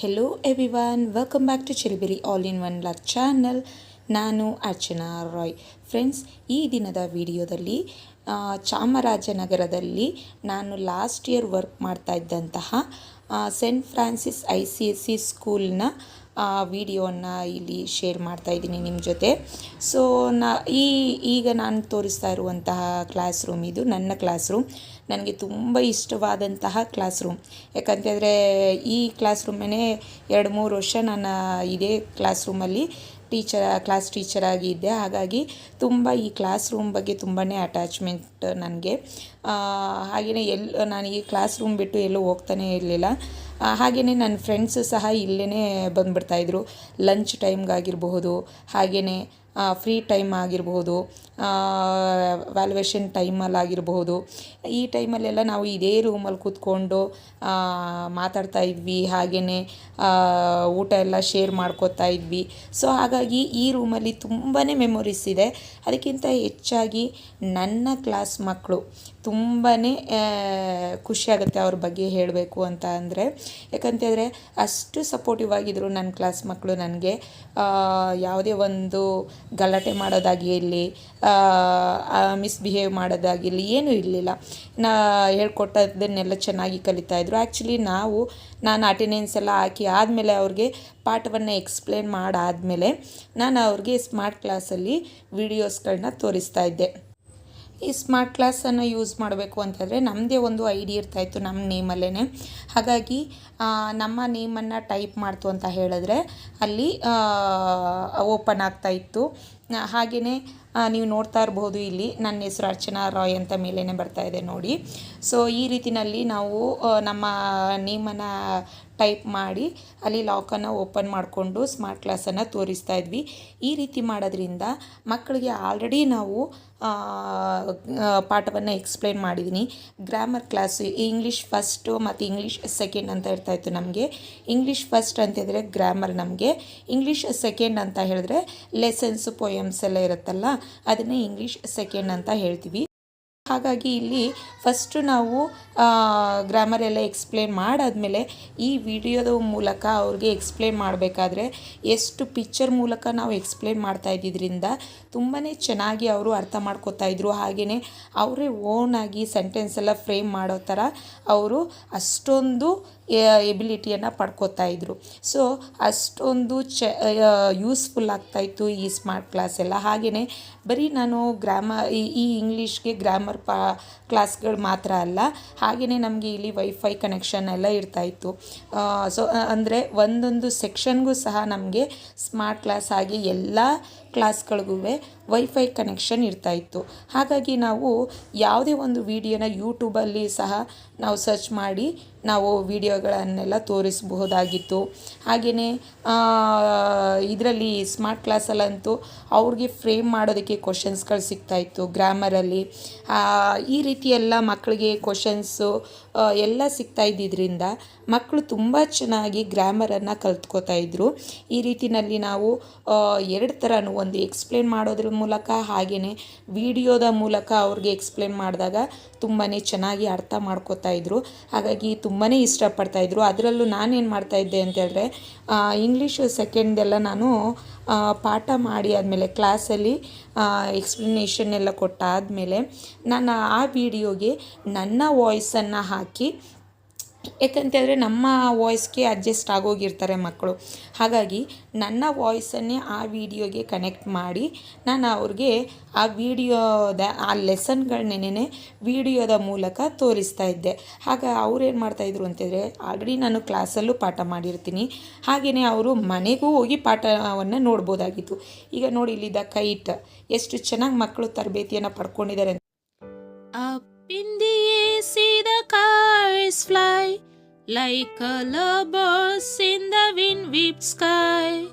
Hello everyone welcome back to Chiribiri all in one luck channel ನಾನು Archana Roy. Friends ಈ ದಿನದ ವಿಡಿಯೋದಲ್ಲಿ ಚಾಮರಾಜನಗರದಲ್ಲಿ ನಾನು ಲಾಸ್ಟ್ ಇಯರ್ ವರ್ಕ್ ಮಾಡ್ತಾ ಇದ್ದಂತಹ Saint Francis I C S C ಸ್ಕೂಲ್ನ ವಿಡಿಯೋನ ಇಲ್ಲಿ ಶೇರ್ ಮಾಡ್ತಾ ಇದ್ದೀನಿ ನಿಮ್ಮ ಜೊತೆ. ಸೊ ನಾ, ಈ, ಈಗ ನಾನು ತೋರಿಸ್ತಾ ಇರುವಂತಹ ಕ್ಲಾಸ್ ರೂಮ್ ಇದು, ನನ್ನ ಕ್ಲಾಸ್ ರೂಮ್ ನನಗೆ ತುಂಬ ಇಷ್ಟವಾದಂತಹ ಕ್ಲಾಸ್ ರೂಮ್ ಯಾಕಂತಂದರೆ ಈ ಕ್ಲಾಸ್ ರೂಮೇ ಎರಡು ಮೂರು ವರ್ಷ ನಾನು ಇದೇ ಕ್ಲಾಸ್ ರೂಮಲ್ಲಿ ಟೀಚರ್, ಕ್ಲಾಸ್ ಟೀಚರ್ ಆಗಿದ್ದೆ ಹಾಗಾಗಿ ತುಂಬ ಈ ಕ್ಲಾಸ್ ರೂಮ್ ಬಗ್ಗೆ ತುಂಬಾ ಅಟ್ಯಾಚ್ಮೆಂಟ್ ನನಗೆ. ಹಾಗೆಯೇ ಎಲ್ಲಿ ನಾನು ಈ ಕ್ಲಾಸ್ ರೂಮ್ ಬಿಟ್ಟು ಎಲ್ಲೂ ಹೋಗ್ತಾನೆ ಇರಲಿಲ್ಲ. ಹಾಗೆಯೇ ನನ್ನ ಫ್ರೆಂಡ್ಸು ಸಹ ಇಲ್ಲೇ ಬಂದುಬಿಡ್ತಾಯಿದ್ರು ಲಂಚ್ ಟೈಮ್ಗಾಗಿರಬಹುದು ಹಾಗೆಯೇ ಫ್ರೀ ಟೈಮ್ ಆಗಿರಬಹುದು. ವ್ಯಾಲ್ಯುವೇಷನ್ ಟೈಮಲ್ಲಾಗಿರಬಹುದು ಈ ಟೈಮಲ್ಲೆಲ್ಲ ನಾವು ಇದೇ ರೂಮಲ್ಲಿ ಕೂತ್ಕೊಂಡು ಮಾತಾಡ್ತಾ ಇದ್ವಿ. ಹಾಗೆಯೇ ಊಟ ಎಲ್ಲ ಶೇರ್ ಮಾಡ್ಕೋತಾ ಇದ್ವಿ. ಸೊ ಹಾಗಾಗಿ ಈ ರೂಮಲ್ಲಿ ತುಂಬಾ ಮೆಮೊರೀಸ್ ಇದೆ. ಅದಕ್ಕಿಂತ ಹೆಚ್ಚಾಗಿ ನನ್ನ ಕ್ಲಾಸ್ ಮಕ್ಕಳು ತುಂಬಾ ಖುಷಿಯಾಗುತ್ತೆ ಅವ್ರ ಬಗ್ಗೆ ಹೇಳಬೇಕು ಅಂತ ಅಂದರೆ. ಯಾಕಂತಂದರೆ ಅಷ್ಟು ಸಪೋರ್ಟಿವ್ ಆಗಿದ್ದರು ನನ್ನ ಕ್ಲಾಸ್ ಮಕ್ಕಳು ನನಗೆ. ಯಾವುದೇ ಒಂದು ಗಲಾಟೆ ಮಾಡೋದಾಗಿರಲಿ ಮಿಸ್ಬಿಹೇವ್ ಮಾಡೋದಾಗಿರಲಿ, ಏನೂ ಇರಲಿಲ್ಲ. ನಾ ಹೇಳ್ಕೊಟ್ಟದನ್ನೆಲ್ಲ ಚೆನ್ನಾಗಿ ಕಲಿತಾ ಇದ್ರು. ಆ್ಯಕ್ಚುಲಿ ನಾವು, ನಾನು ಅಟೆಂಡೆನ್ಸ್ ಎಲ್ಲ ಹಾಕಿ ಆದಮೇಲೆ ಅವ್ರಿಗೆ ಪಾಠವನ್ನು ಎಕ್ಸ್ಪ್ಲೇನ್ ಮಾಡಾದಮೇಲೆ ನಾನು ಅವ್ರಿಗೆ ಸ್ಮಾರ್ಟ್ ಕ್ಲಾಸಲ್ಲಿ ವಿಡಿಯೋಸ್ಗಳನ್ನ ತೋರಿಸ್ತಾ ಇದ್ದೆ. ಈ ಸ್ಮಾರ್ಟ್ ಕ್ಲಾಸನ್ನು ಯೂಸ್ ಮಾಡಬೇಕು ಅಂತಂದರೆ ನಮ್ಮದೇ ಒಂದು ಐಡಿ ಇರ್ತಾಯಿತ್ತು ನಮ್ಮ ನೇಮಲ್ಲೇ ಹಾಗಾಗಿ ನಮ್ಮ ನೇಮನ್ನು ಟೈಪ್ ಮಾಡ್ತು ಅಂತ ಹೇಳಿದ್ರೆ ಅಲ್ಲಿ ಓಪನ್ ಆಗ್ತಾ ಇತ್ತು. ಹಾಗೆಯೇ ನೀವು ನೋಡ್ತಾ ಇರ್ಬೋದು ಇಲ್ಲಿ ನನ್ನ ಹೆಸರು ಅರ್ಚನಾ ರಾಯ್ ಅಂತ ಮೇಲೇ ಬರ್ತಾ ಇದೆ ನೋಡಿ. ಸೊ ಈ ರೀತಿಯಲ್ಲಿ ನಾವು ನಮ್ಮ ನೇಮನ್ನು ಟೈಪ್ ಮಾಡಿ ಅಲ್ಲಿ ಲಾಕನ್ನು ಓಪನ್ ಮಾಡಿಕೊಂಡು ಸ್ಮಾರ್ಟ್ ಕ್ಲಾಸನ್ನು ತೋರಿಸ್ತಾ ಇದ್ವಿ. ಈ ರೀತಿ ಮಾಡೋದ್ರಿಂದ ಮಕ್ಕಳಿಗೆ ಆಲ್ರೆಡಿ ನಾವು ಪಾಠವನ್ನು ಎಕ್ಸ್ಪ್ಲೇನ್ ಮಾಡಿದ್ದೀನಿ ಗ್ರಾಮರ್ ಕ್ಲಾಸು, ಇಂಗ್ಲೀಷ್ ಫಸ್ಟು ಮತ್ತು ಇಂಗ್ಲೀಷ್ ಸೆಕೆಂಡ್ ಅಂತ ಇರ್ತಾಯಿತ್ತು ನಮಗೆ. ಇಂಗ್ಲೀಷ್ ಫಸ್ಟ್ ಅಂತಿದ್ರೆ ಗ್ರಾಮರ್ ನಮಗೆ. ಇಂಗ್ಲೀಷ್ ಸೆಕೆಂಡ್ ಅಂತ ಹೇಳಿದ್ರೆ ಲೆಸನ್ಸ್ ಪೊಯಮ್ಸ್ ಎಲ್ಲ ಇರುತ್ತಲ್ಲ, ಅದನ್ನೇ ಇಂಗ್ಲೀಷ್ ಸೆಕೆಂಡ್ ಅಂತ ಹೇಳ್ತೀವಿ. ಹಾಗಾಗಿ ಇಲ್ಲಿ ಫಸ್ಟು ನಾವು ಗ್ರಾಮರ್ ಎಲ್ಲ ಎಕ್ಸ್ಪ್ಲೇನ್ ಮಾಡಾದಮೇಲೆ ಈ ವಿಡಿಯೋದ ಮೂಲಕ ಅವ್ರಿಗೆ ಎಕ್ಸ್ಪ್ಲೇನ್ ಮಾಡಬೇಕಾದ್ರೆ ಎಷ್ಟು ಪಿಕ್ಚರ್ ಮೂಲಕ ನಾವು ಎಕ್ಸ್ಪ್ಲೇನ್ ಮಾಡ್ತಾ ಇದ್ದಿದ್ದರಿಂದ ತುಂಬಾ ಚೆನ್ನಾಗಿ ಅವರು ಅರ್ಥ ಮಾಡ್ಕೋತಾ ಇದ್ರು. ಹಾಗೆಯೇ ಅವರೇ ಓನಾಗಿ ಸೆಂಟೆನ್ಸ್ ಎಲ್ಲ ಫ್ರೇಮ್ ಮಾಡೋ ಥರ ಅವರು ಅಷ್ಟೊಂದು ಎಬಿಲಿಟಿಯನ್ನು ಪಡ್ಕೋತಾ ಇದ್ರು. ಸೊ ಅಷ್ಟೊಂದು ಚ ಯೂಸ್ಫುಲ್ ಆಗ್ತಾಯಿತ್ತು ಈ ಸ್ಮಾರ್ಟ್ ಕ್ಲಾಸ್ ಎಲ್ಲ. ಹಾಗೆಯೇ ಬರೀ ನಾನು ಗ್ರಾಮರ್ ಈ ಈ ಇಂಗ್ಲೀಷ್ಗೆ ಗ್ರಾಮರ್ ಪಾ ಕ್ಲಾಸ್ಗಳು ಮಾತ್ರ ಅಲ್ಲ. ಹಾಗೆಯೇ ನಮಗೆ ಇಲ್ಲಿ ವೈಫೈ ಕನೆಕ್ಷನ್ ಎಲ್ಲ ಇರ್ತಾಯಿತ್ತು. ಸೊ ಅಂದರೆ ಒಂದೊಂದು ಸೆಕ್ಷನ್ಗೂ ಸಹ ನಮಗೆ ಸ್ಮಾರ್ಟ್ ಕ್ಲಾಸ್ ಆಗಿ ಎಲ್ಲ ಕ್ಲಾಸ್ಗಳಿಗೂ ವೈಫೈ ಕನೆಕ್ಷನ್ ಇರ್ತಾಯಿತ್ತು. ಹಾಗಾಗಿ ನಾವು ಯಾವುದೇ ಒಂದು ವಿಡಿಯೋನ ಯೂಟ್ಯೂಬಲ್ಲಿ ಸಹ ನಾವು ಸರ್ಚ್ ಮಾಡಿ ನಾವು ವಿಡಿಯೋಗಳನ್ನೆಲ್ಲ ತೋರಿಸಬಹುದಾಗಿತ್ತು. ಹಾಗೆಯೇ ಇದರಲ್ಲಿ ಸ್ಮಾರ್ಟ್ ಕ್ಲಾಸಲ್ಲಂತೂ ಅವ್ರಿಗೆ ಫ್ರೇಮ್ ಮಾಡೋದಕ್ಕೆ ಕ್ವಶನ್ಸ್ಗಳು ಸಿಗ್ತಾಯಿತ್ತು ಗ್ರಾಮರಲ್ಲಿ. ಈ ರೀತಿ ಎಲ್ಲ ಮಕ್ಕಳಿಗೆ ಕ್ವಶನ್ಸು ಎಲ್ಲ ಸಿಗ್ತಾ ಇದ್ದಿದ್ದರಿಂದ ಮಕ್ಕಳು ತುಂಬ ಚೆನ್ನಾಗಿ ಗ್ರಾಮರನ್ನು ಕಲ್ತ್ಕೋತಾ ಇದ್ದರು ಈ ರೀತಿಯಲ್ಲಿ ನಾವು ಎರಡು ಥರನೂ ಒಂದು ಎಕ್ಸ್ಪ್ಲೇನ್ ಮಾಡೋದ್ರ ಮೂಲಕ ಹಾಗೆಯೇ ವಿಡಿಯೋದ ಮೂಲಕ ಅವ್ರಿಗೆ ಎಕ್ಸ್ಪ್ಲೇನ್ ಮಾಡಿದಾಗ ತುಂಬಾ ಚೆನ್ನಾಗಿ ಅರ್ಥ ಮಾಡ್ಕೋತಾ ಇದ್ದರು ಹಾಗಾಗಿ ತುಂಬಾ ಇಷ್ಟಪಡ್ತಾ ಇದ್ದರು ಅದರಲ್ಲೂ ನಾನೇನು ಮಾಡ್ತಾಯಿದ್ದೆ ಅಂತ ಹೇಳಿದ್ರೆ ಇಂಗ್ಲೀಷು ಸೆಕೆಂಡೆಲ್ಲ ನಾನು ಪಾಠ ಮಾಡಿ ಆದಮೇಲೆ ಕ್ಲಾಸಲ್ಲಿ ಎಕ್ಸ್ಪ್ಲನೇಷನ್ ಎಲ್ಲ ಕೊಟ್ಟಾದಮೇಲೆ ನಾನು ಆ ವಿಡಿಯೋಗೆ ನನ್ನ ವಾಯ್ಸನ್ನು ಹಾಕಿ ಯಾಕಂತಂದರೆ ನಮ್ಮ ವಾಯ್ಸ್ಗೆ ಅಡ್ಜಸ್ಟ್ ಆಗೋಗಿರ್ತಾರೆ ಮಕ್ಕಳು. ಹಾಗಾಗಿ ನನ್ನ ವಾಯ್ಸನ್ನೇ ಆ ವಿಡಿಯೋಗೆ ಕನೆಕ್ಟ್ ಮಾಡಿ ನಾನು ಅವ್ರಿಗೆ ಆ ವಿಡಿಯೋದ ಆ ಲೆಸನ್ಗಳನ್ನೇ ವಿಡಿಯೋದ ಮೂಲಕ ತೋರಿಸ್ತಾ ಇದ್ದೆ. ಆಗ ಅವ್ರೇನು ಮಾಡ್ತಾಯಿದ್ರು ಅಂತಂದರೆ ಆಲ್ರೆಡಿ ನಾನು ಕ್ಲಾಸಲ್ಲೂ ಪಾಠ ಮಾಡಿರ್ತೀನಿ. ಹಾಗೆಯೇ ಅವರು ಮನೆಗೂ ಹೋಗಿ ಪಾಠವನ್ನು ನೋಡ್ಬೋದಾಗಿತ್ತು. ಈಗ ನೋಡಿ ಇಲ್ಲಿದ್ದ ಕೈಟ್ ಎಷ್ಟು ಚೆನ್ನಾಗಿ ಮಕ್ಕಳು ತರಬೇತಿಯನ್ನು ಪಡ್ಕೊಂಡಿದ್ದಾರೆ see the cars fly like colorbursts in the wind whipped sky.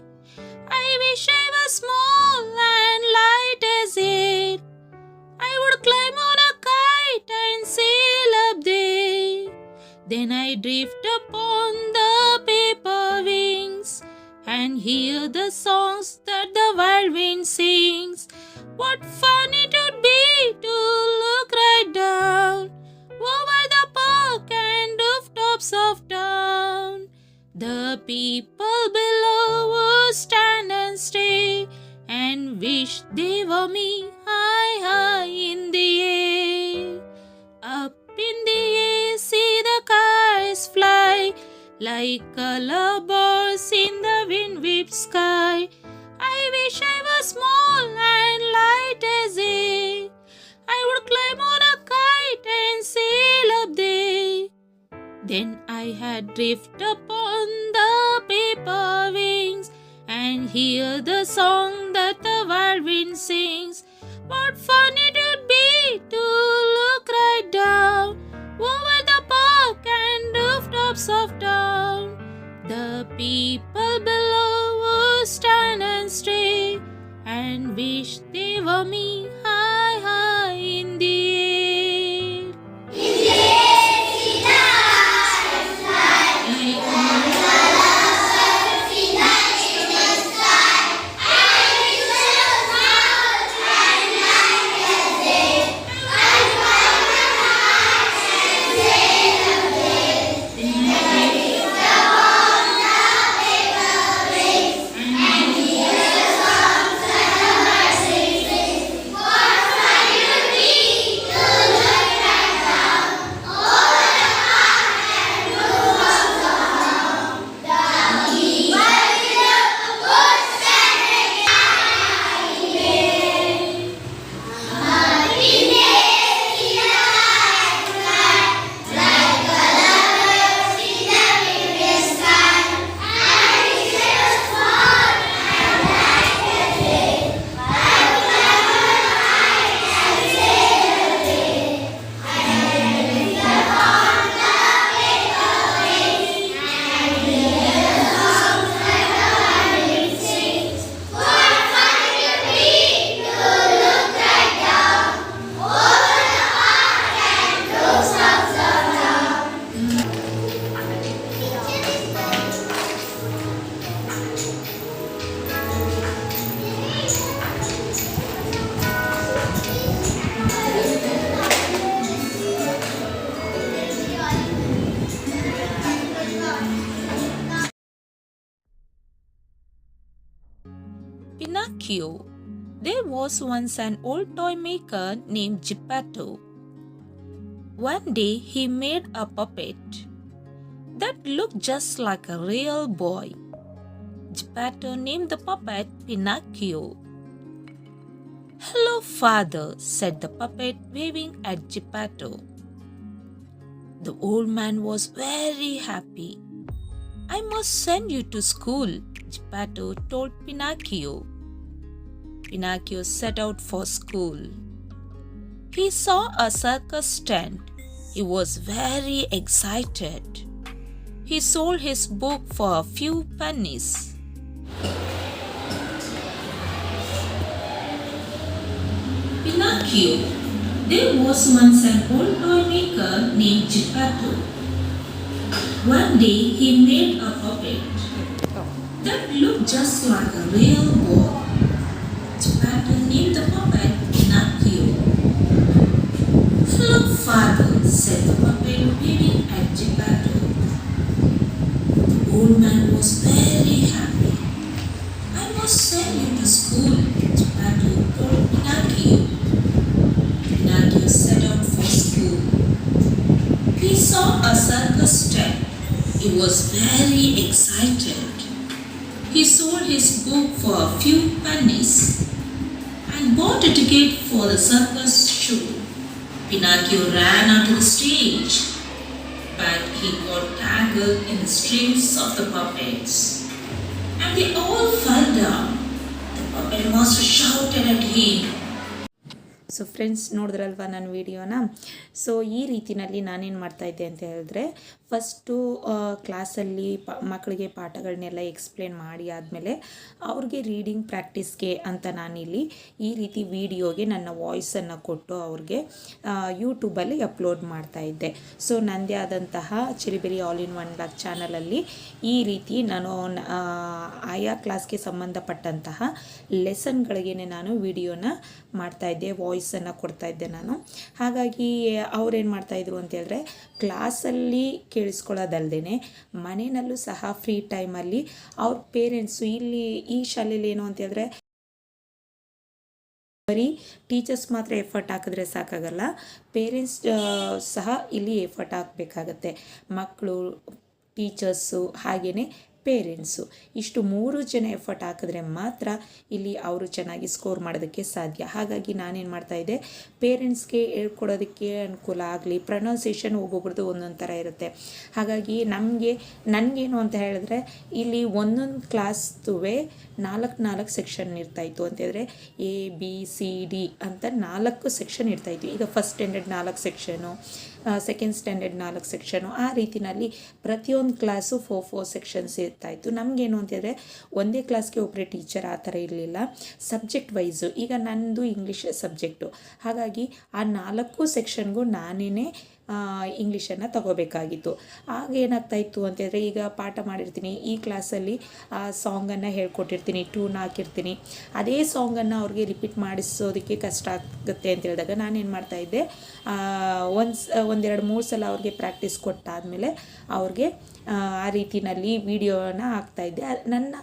I wish I was small and light as air. I would climb on a kite and sail up there. Then I drift upon the paper wings and hear the songs that the wild wind sings. What fun it the people below would stand and stay and wish they were me high, high in the air. Up in the air, see the cars fly like color birds in the wind whipped sky. I wish I was small and light as air. I would climb Then I had drift upon the paper wings and hear the song that the wild wind sings. What fun it would be to look right down over the park and rooftops of town. The people below would stand and stay and wish they were me There was once an old toy maker named Geppetto. One day he made a puppet that looked just like a real boy. Geppetto named the puppet Pinocchio. Hello, father, said the puppet, waving at Geppetto. The old man was very happy. I must send you to school, Geppetto told Pinocchio. Pinocchio set out for school. He saw a circus tent. He was very excited. He sold his book for a few pennies. Pinocchio. There was once an old toy maker named Geppetto. One day he made a puppet that looked just like a real boy. Very excited. He sold his book for a few pennies and bought a ticket for the circus show. Pinocchio ran onto the stage, but he got tangled in the strings of the puppets, and they all fell down. The puppet master shouted at him, so friends ನೋಡಿದ್ರಲ್ವ ನನ್ನ ವಿಡಿಯೋನ so ಈ ರೀತಿಯಲ್ಲಿ ನಾನೇನು ಮಾಡ್ತಾಯಿದ್ದೆ ಅಂತ ಹೇಳಿದ್ರೆ first ಕ್ಲಾಸಲ್ಲಿ ಪ ಮಕ್ಕಳಿಗೆ ಪಾಠಗಳನ್ನೆಲ್ಲ ಎಕ್ಸ್ಪ್ಲೇನ್ ಮಾಡಿ ಆದಮೇಲೆ ಅವ್ರಿಗೆ ರೀಡಿಂಗ್ ಪ್ರಾಕ್ಟೀಸ್ಗೆ ಅಂತ ನಾನಿಲ್ಲಿ ಈ ರೀತಿ ವಿಡಿಯೋಗೆ ನನ್ನ ವಾಯ್ಸನ್ನು ಕೊಟ್ಟು ಅವ್ರಿಗೆ ಯೂಟ್ಯೂಬಲ್ಲಿ ಅಪ್ಲೋಡ್ ಮಾಡ್ತಾಯಿದ್ದೆ ಸೊ ನನ್ನದೇ ಆದಂತಹ Chiribiri all in one lock ಚಾನಲಲ್ಲಿ ಈ ರೀತಿ ನಾನು ಆಯಾ ಕ್ಲಾಸ್ಗೆ ಸಂಬಂಧಪಟ್ಟಂತಹ ಲೆಸನ್ಗಳಿಗೆ ನಾನು ವಿಡಿಯೋನ ಮಾಡ್ತಾಯಿದ್ದೆ ವಾಯ್ಸನ್ನು ಕೊಡ್ತಾಯಿದ್ದೆ ನಾನು. ಹಾಗಾಗಿ ಅವ್ರೇನು ಮಾಡ್ತಾಯಿದ್ರು ಅಂತೇಳಿದ್ರೆ ಕ್ಲಾಸಲ್ಲಿ ಕೇಳಿಸ್ಕೊಳ್ಳೋದಲ್ದೇ ಮನೆಯಲ್ಲೂ ಸಹ ಫ್ರೀ ಟೈಮಲ್ಲಿ ಅವ್ರ ಪೇರೆಂಟ್ಸು ಇಲ್ಲಿ ಈ ಶಾಲೆಯಲ್ಲಿ ಏನು ಅಂತ ಬರೀ ಟೀಚರ್ಸ್ ಮಾತ್ರ ಎಫರ್ಟ್ ಹಾಕಿದ್ರೆ ಸಾಕಾಗಲ್ಲ. ಪೇರೆಂಟ್ಸ್ ಸಹ ಇಲ್ಲಿ ಎಫರ್ಟ್ ಹಾಕಬೇಕಾಗತ್ತೆ. ಮಕ್ಕಳು ಟೀಚರ್ಸು ಹಾಗೆಯೇ ಪೇರೆಂಟ್ಸು. ಇಷ್ಟು ಮೂರು ಜನ ಎಫರ್ಟ್ ಹಾಕಿದ್ರೆ ಮಾತ್ರ ಇಲ್ಲಿ ಅವರು ಚೆನ್ನಾಗಿ ಸ್ಕೋರ್ ಮಾಡೋದಕ್ಕೆ ಸಾಧ್ಯ. ಹಾಗಾಗಿ ನಾನೇನು ಮಾಡ್ತಾಯಿದ್ದೆ ಪೇರೆಂಟ್ಸ್ಗೆ ಹೇಳ್ಕೊಡೋದಕ್ಕೆ ಅನುಕೂಲ ಆಗಲಿ ಪ್ರೊನೌನ್ಸಿಯೇಷನ್ ಒಬ್ಬೊಬ್ರದ್ದು ಒಂದೊಂದು ಥರ ಇರುತ್ತೆ. ಹಾಗಾಗಿ ನಮಗೆ, ನನಗೇನು ಅಂತ ಹೇಳಿದ್ರೆ, ಇಲ್ಲಿ ಒಂದೊಂದು ಕ್ಲಾಸ್ದುವೆ ನಾಲ್ಕು ನಾಲ್ಕು ಸೆಕ್ಷನ್ ಇರ್ತಾಯಿತ್ತು ಅಂತಂದರೆ, ಎ, ಬಿ, ಸಿ, ಡಿ ಅಂತ ನಾಲ್ಕು ಸೆಕ್ಷನ್ ಇರ್ತಾಯಿತ್ತು ಈಗ ಫಸ್ಟ್ ಸ್ಟ್ಯಾಂಡರ್ಡ್ ನಾಲ್ಕು ಸೆಕ್ಷನು ಸೆಕೆಂಡ್ ಸ್ಟ್ಯಾಂಡರ್ಡ್ ನಾಲ್ಕು ಸೆಕ್ಷನು ಆ ರೀತಿಯಲ್ಲಿ ಪ್ರತಿಯೊಂದು ಕ್ಲಾಸು ಫೋರ್ ಫೋರ್ ಸೆಕ್ಷನ್ಸ್ ಇರ್ತಾಯಿತ್ತು ನಮಗೇನು ಅಂತಂದರೆ ಒಂದೇ ಕ್ಲಾಸ್ಗೆ ಒಬ್ಬರೇ ಟೀಚರ್ ಆ ಥರ ಇರಲಿಲ್ಲ. ಸಬ್ಜೆಕ್ಟ್ ವೈಸು ಈಗ ನನ್ನದು ಇಂಗ್ಲೀಷ್ ಸಬ್ಜೆಕ್ಟು ಹಾಗಾಗಿ ಆ ನಾಲ್ಕು ಸೆಕ್ಷನ್ಗೂ ನಾನೇ ಇಂಗ್ಲೀಷನ್ನು ತಗೋಬೇಕಾಗಿತ್ತು. ಆಗ ಏನಾಗ್ತಾಯಿತ್ತು ಅಂತಂದರೆ ಈಗ ಪಾಠ ಮಾಡಿರ್ತೀನಿ, ಈ ಕ್ಲಾಸಲ್ಲಿ ಆ ಸಾಂಗನ್ನು ಹೇಳ್ಕೊಟ್ಟಿರ್ತೀನಿ ಟ್ಯೂನ್ ಹಾಕಿರ್ತೀನಿ. ಅದೇ ಸಾಂಗನ್ನು ಅವ್ರಿಗೆ ರಿಪೀಟ್ ಮಾಡಿಸೋದಕ್ಕೆ ಕಷ್ಟ ಆಗುತ್ತೆ ಅಂತ ಹೇಳಿದಾಗ ನಾನೇನು ಮಾಡ್ತಾಯಿದ್ದೆ ಒಂದು ಒಂದೆರಡು ಮೂರು ಸಲ ಅವ್ರಿಗೆ ಪ್ರಾಕ್ಟೀಸ್ ಕೊಟ್ಟಾದಮೇಲೆ ಅವ್ರಿಗೆ ಆ ರೀತಿಯಲ್ಲಿ ವಿಡಿಯೋನ ಹಾಕ್ತಾಯಿದ್ದೆ ನನ್ನ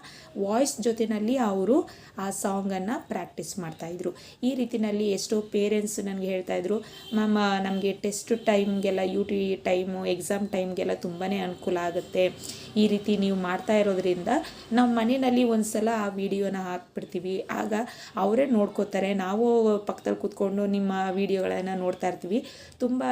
ವಾಯ್ಸ್ ಜೊತೆಯಲ್ಲಿ ಅವರು ಆ ಸಾಂಗನ್ನು ಪ್ರಾಕ್ಟೀಸ್ ಮಾಡ್ತಾಯಿದ್ರು ಈ ರೀತಿಯಲ್ಲಿ ಎಷ್ಟೋ ಪೇರೆಂಟ್ಸ್ ನನಗೆ ಹೇಳ್ತಾಯಿದ್ರು ಮ್ಯಾಮ್ ನಮಗೆ ಟೆಸ್ಟ್ ಟೈಮ್ಗೆಲ್ಲ ಯು ಟಿ ಟೈಮು, ಎಕ್ಸಾಮ್ ಟೈಮ್ಗೆಲ್ಲ ತುಂಬಾ ಅನುಕೂಲ ಆಗುತ್ತೆ. ಈ ರೀತಿ ನೀವು ಮಾಡ್ತಾ ಇರೋದ್ರಿಂದ ನಾವು ಮನೆಯಲ್ಲಿ ಒಂದು ಸಲ ಆ ವಿಡಿಯೋನ ಹಾಕ್ಬಿಡ್ತೀವಿ. ಆಗ ಅವರೇ ನೋಡ್ಕೋತಾರೆ. ನಾವು ಪಕ್ಕದಲ್ಲಿ ಕೂತ್ಕೊಂಡು ನಿಮ್ಮ ವಿಡಿಯೋಗಳನ್ನು ನೋಡ್ತಾ ಇರ್ತೀವಿ. ತುಂಬ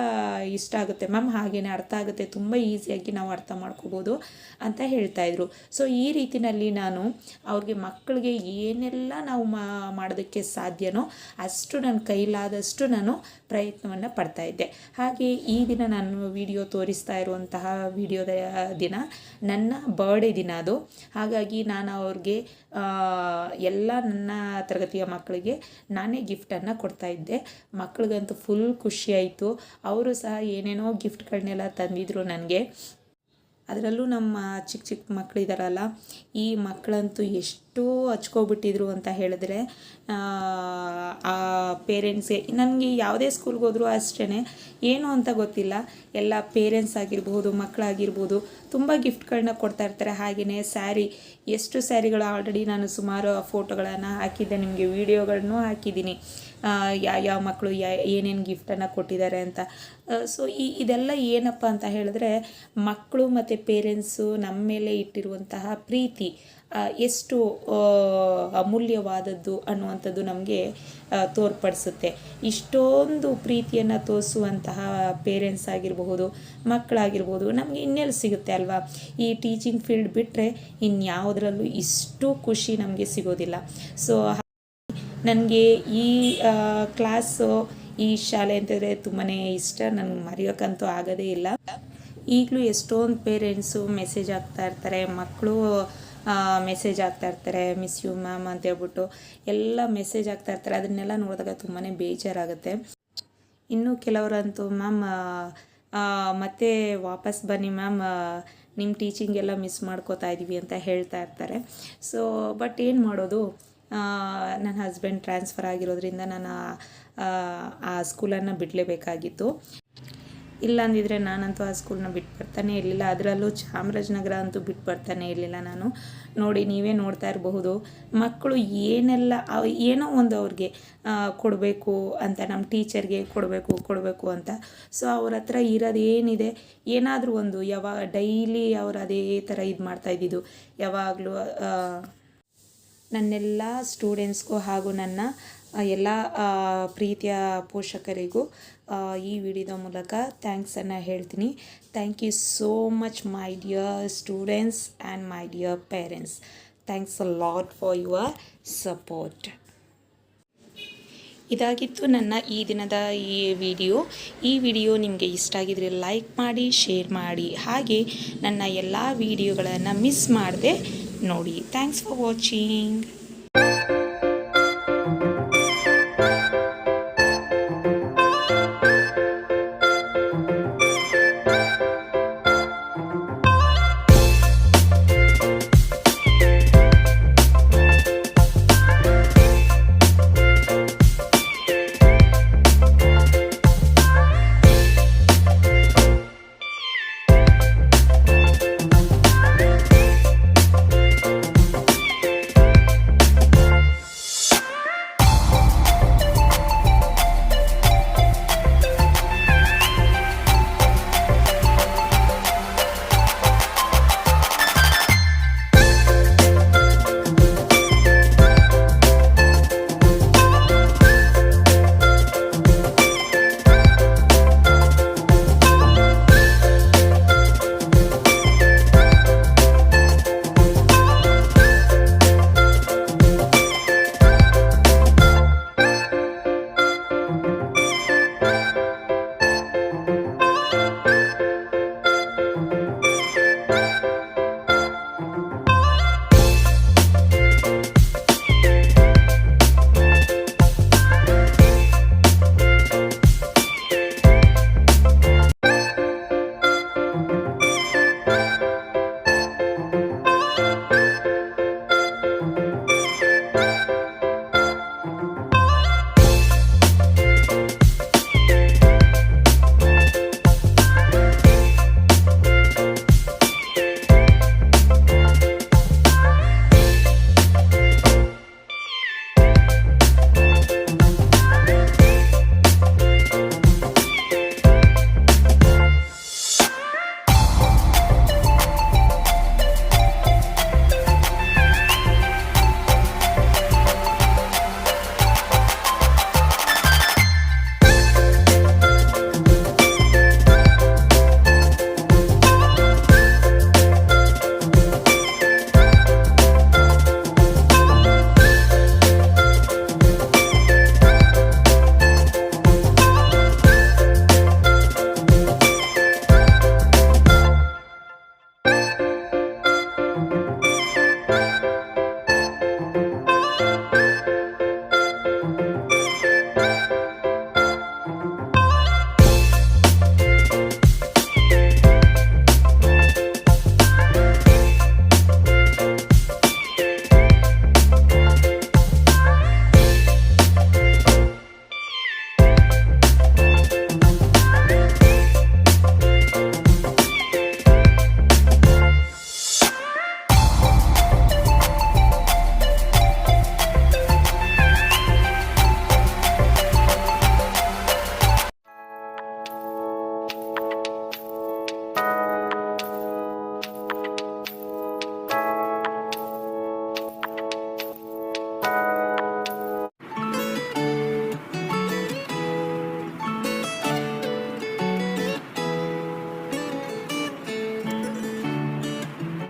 ಇಷ್ಟ ಆಗುತ್ತೆ. ಮ್ಯಾಮ್, ಹಾಗೇನೆ ಅರ್ಥ ಆಗುತ್ತೆ. ತುಂಬ ಈಸಿಯಾಗಿ ನಾವು ಅರ್ಥ ಮಾಡ್ಕೋಬೋದು ಅಂತ ಹೇಳ್ತಾಯಿದ್ರು ಸೊ ಈ ರೀತಿಯಲ್ಲಿ ನಾನು ಅವ್ರಿಗೆ ಮಕ್ಕಳಿಗೆ ಏನೆಲ್ಲ ನಾವು ಮಾಡೋದಕ್ಕೆ ಸಾಧ್ಯನೋ ಅಷ್ಟು ನನ್ನ ಕೈಲಾದಷ್ಟು ನಾನು ಪ್ರಯತ್ನವನ್ನು ಪಡ್ತಾಯಿದ್ದೆ ಹಾಗೆ ಈ ದಿನ ನಾನು ವಿಡಿಯೋ ತೋರಿಸ್ತಾ ಇರುವಂತಹ ವಿಡಿಯೋದ ದಿನ ನನ್ನ ಬರ್ಡೇ ದಿನ ಅದು. ಹಾಗಾಗಿ ನಾನು ಅವ್ರಿಗೆ ಎಲ್ಲ ನನ್ನ ತರಗತಿಯ ಮಕ್ಕಳಿಗೆ ನಾನೇ ಗಿಫ್ಟನ್ನು ಕೊಡ್ತಾಯಿದ್ದೆ ಮಕ್ಕಳಿಗಂತೂ ಫುಲ್ ಖುಷಿಯಾಯಿತು ಅವರು ಸಹ ಏನೇನೋ ಗಿಫ್ಟ್ಗಳನ್ನೆಲ್ಲ ತಂದಿದ್ರು ನನಗೆ. ಅದರಲ್ಲೂ ನಮ್ಮ ಚಿಕ್ಕ ಚಿಕ್ಕ ಮಕ್ಕಳಿದಾರಲ್ಲ ಈ ಮಕ್ಕಳಂತೂ ಎಷ್ಟು ಹಚ್ಕೊಬಿಟ್ಟಿದ್ರು ಅಂತ ಹೇಳಿದ್ರೆ, ಆ ಪೇರೆಂಟ್ಸ್ಗೆ, ನನಗೆ ಯಾವುದೇ ಸ್ಕೂಲ್ಗೆ ಹೋದರೂ ಅಷ್ಟೇ ಏನು ಅಂತ ಗೊತ್ತಿಲ್ಲ. ಎಲ್ಲ ಪೇರೆಂಟ್ಸ್ ಆಗಿರ್ಬೋದು, ಮಕ್ಕಳಾಗಿರ್ಬೋದು, ತುಂಬ ಗಿಫ್ಟ್ಗಳನ್ನ ಕೊಡ್ತಾ ಇರ್ತಾರೆ. ಹಾಗೆಯೇ ಸ್ಯಾರಿ, ಎಷ್ಟು ಸ್ಯಾರಿಗಳು ಆಲ್ರೆಡಿ ನಾನು ಸುಮಾರು ಫೋಟೋಗಳನ್ನು ಹಾಕಿದ್ದೆ, ನಿಮಗೆ ವೀಡಿಯೋಗಳನ್ನೂ ಹಾಕಿದ್ದೀನಿ. ಯಾವ ಯಾವ ಮಕ್ಕಳು ಯಾ, ಏನೇನು ಗಿಫ್ಟನ್ನು ಕೊಟ್ಟಿದ್ದಾರೆ ಅಂತ. ಸೊ ಈ, ಇದೆಲ್ಲ ಏನಪ್ಪ ಅಂತ ಹೇಳಿದ್ರೆ ಮಕ್ಕಳು ಮತ್ತು ಪೇರೆಂಟ್ಸು ನಮ್ಮ ಮೇಲೆ ಇಟ್ಟಿರುವಂತಹ ಪ್ರೀತಿ ಎಷ್ಟು ಅಮೂಲ್ಯವಾದದ್ದು ಅನ್ನುವಂಥದ್ದು ನಮಗೆ ತೋರ್ಪಡಿಸುತ್ತೆ. ಇಷ್ಟೊಂದು ಪ್ರೀತಿಯನ್ನು ತೋರಿಸುವಂತಹ ಪೇರೆಂಟ್ಸ್ ಆಗಿರಬಹುದು ಮಕ್ಕಳಾಗಿರ್ಬೋದು ನಮಗೆ ಇನ್ನೆಲ್ಲಿ ಸಿಗುತ್ತೆ ಅಲ್ವಾ? ಈ ಟೀಚಿಂಗ್ ಫೀಲ್ಡ್ ಬಿಟ್ಟರೆ ಇನ್ಯಾವುದರಲ್ಲೂ ಇಷ್ಟು ಖುಷಿ ನಮಗೆ ಸಿಗೋದಿಲ್ಲ. ಸೊ ನನಗೆ ಈ ಕ್ಲಾಸು, ಈ ಶಾಲೆ ಅಂತಂದರೆ ತುಂಬಾ ಇಷ್ಟ. ನನಗೆ ಮರೆಯೋಕ್ಕಂತೂ ಆಗೋದೇ ಇಲ್ಲ. ಈಗಲೂ ಎಷ್ಟೊಂದು ಪೇರೆಂಟ್ಸು ಮೆಸೇಜ್ ಆಗ್ತಾ ಇರ್ತಾರೆ. ಮಕ್ಕಳು ಮೆಸೇಜ್ ಆಗ್ತಾ ಇರ್ತಾರೆ. ಮಿಸ್ ಯು ಮ್ಯಾಮ್ ಅಂತ ಹೇಳ್ಬಿಟ್ಟು ಎಲ್ಲ ಮೆಸೇಜ್ ಆಗ್ತಾ ಇರ್ತಾರೆ. ಅದನ್ನೆಲ್ಲ ನೋಡಿದಾಗ ತುಂಬಾ ಬೇಜಾರಾಗುತ್ತೆ. ಇನ್ನು ಕೆಲವರಂತೂ ಮ್ಯಾಮ್ ಮತ್ತೆ ವಾಪಸ್ ಬನ್ನಿ ಮ್ಯಾಮ್ ನಿಮ್ಮ ಟೀಚಿಂಗ್ ಎಲ್ಲ ಮಿಸ್ ಮಾಡ್ಕೋತಾ ಇದ್ದೀವಿ ಅಂತ ಹೇಳ್ತಾ ಇರ್ತಾರೆ. ಸೊ ಬಟ್ ಏನು ಮಾಡೋದು? ನನ್ನ ಹಸ್ಬೆಂಡ್ ಟ್ರಾನ್ಸ್ಫರ್ ಆಗಿರೋದ್ರಿಂದ ನಾನು ಆ ಸ್ಕೂಲನ್ನು ಬಿಡಲೇಬೇಕಾಗಿತ್ತು. ಇಲ್ಲ ಅಂದಿದ್ರೆ ನಾನಂತೂ ಆ ಸ್ಕೂಲ್ನ ಬಿಟ್ಟು ಬರ್ತಾನೆ ಇರಲಿಲ್ಲ. ಅದರಲ್ಲೂ ಚಾಮರಾಜನಗರ ಅಂತೂ ಬಿಟ್ಟು ಬರ್ತಾನೆ ಇರಲಿಲ್ಲ ನಾನು. ನೋಡಿ, ನೀವೇ ನೋಡ್ತಾ ಇರಬಹುದು. ಮಕ್ಕಳು ಏನೆಲ್ಲ ಏನೋ ಒಂದು ಅವ್ರಿಗೆ ಕೊಡಬೇಕು ಅಂತ, ನಮ್ಮ ಟೀಚರ್ಗೆ ಕೊಡಬೇಕು ಕೊಡಬೇಕು ಅಂತ. ಸೊ ಅವ್ರ ಹತ್ರ ಇರೋದು ಏನಿದೆ ಏನಾದರೂ ಒಂದು, ಯಾವಾಗ ಡೈಲಿ ಅವರು ಅದೇ ಥರ ಇದು ಮಾಡ್ತಾ ಇದ್ದಿದ್ದು. ಯಾವಾಗಲೂ ನನ್ನೆಲ್ಲ ಸ್ಟೂಡೆಂಟ್ಸ್ಗೂ ಹಾಗೂ ನನ್ನ ಎಲ್ಲ ಪ್ರೀತಿಯ ಪೋಷಕರಿಗೂ ಈ ವಿಡಿಯೋದ ಮೂಲಕ ಥ್ಯಾಂಕ್ಸನ್ನು ಹೇಳ್ತೀನಿ. Thank you so much my dear students and my dear parents thanks a lot for your support ಇದಾಗಿತ್ತು ನನ್ನ ಈ ದಿನದ ಈ ವಿಡಿಯೋ. ಈ ವಿಡಿಯೋ ನಿಮಗೆ ಇಷ್ಟ ಆಗಿದ್ರೆ ಲೈಕ್ ಮಾಡಿ ಶೇರ್ ಮಾಡಿ. ಹಾಗೆ ನನ್ನ ಎಲ್ಲ ವಿಡಿಯೋಗಳನ್ನು ಮಿಸ್ ಮಾಡದೆ ನೋಡಿ ಥ್ಯಾಂಕ್ಸ್ ಫಾರ್ ವಾಚಿಂಗ್